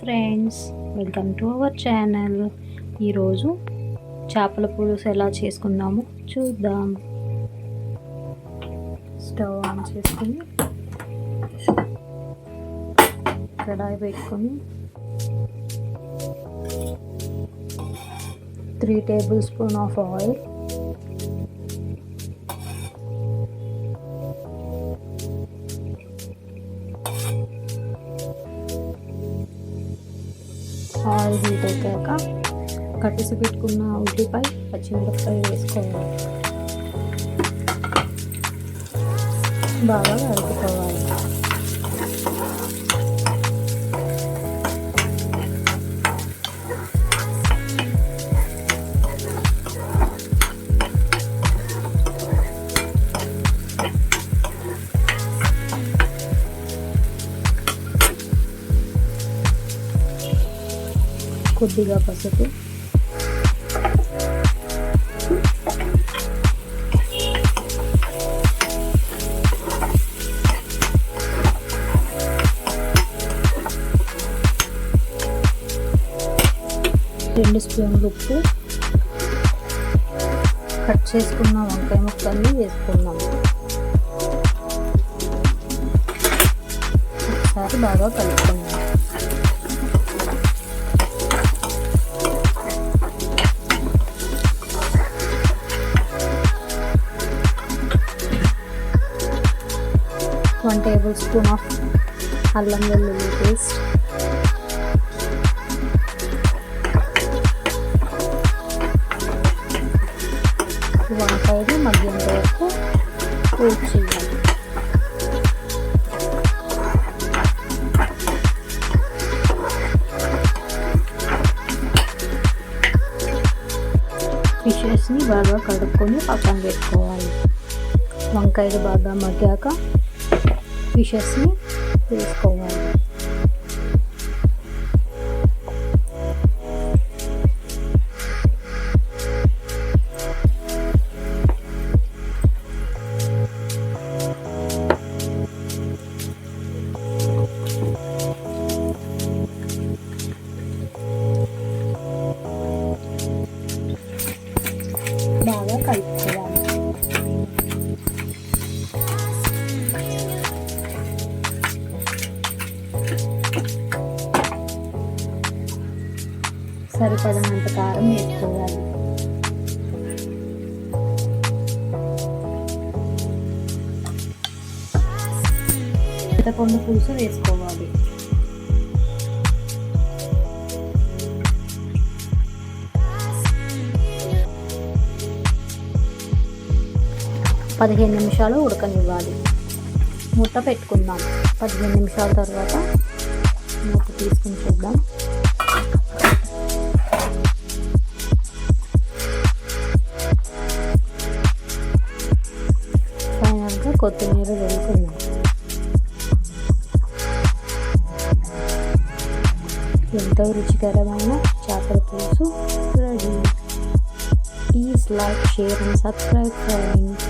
Friends welcome to our channel. ఈరోజు చేపల పులుసు ఎలా చేసుకుందాము చూద్దాం. స్టవ్ ఆన్ చేసుకుని కడాయి పెట్టుకొని three table spoon of oil heat అయిపోయాక కట్టేసి పెట్టుకున్న ఉల్లిపాయ పచ్చిమిరపకాయ వేసుకోవాలి. బాగా కలుపుకోవాలి. కొద్దిగా పసుపు. రెండు స్పూన్లు ఉప్పు. కట్ చేసుకున్న వంకాయ ముక్కల్ని వేసుకున్నాము ఒకసారి బాగా కలుపుకుందాం. వన్ టేబుల్ స్పూన్ ఆఫ్ అల్లం వెల్లుల్లి పేస్ట్ వంకాయలు మగ్గేంత వరకు వెయిట్ చేయాలి. ఫిషెస్ని బాగా కడుక్కొని పక్కన పెట్టుకోవాలి. వంకాయలు బాగా మగ్గాక ఫిషెస్ని వేసుకోవాలి సరిపడినంత కారం వేసుకోవాలి. చింతపండు పులుసు వేసుకోవాలి. పదిహేను నిమిషాలు ఉడకనివ్వాలి. మూత పెట్టుకుందాం. పదిహేను నిమిషాల తర్వాత మూత తీసుకుని చూద్దాం. కొత్తిమీర వెళ్తున్నాం ఎంతో రుచికరమైన చేపల పులుసు ready. Please like share and subscribe friends.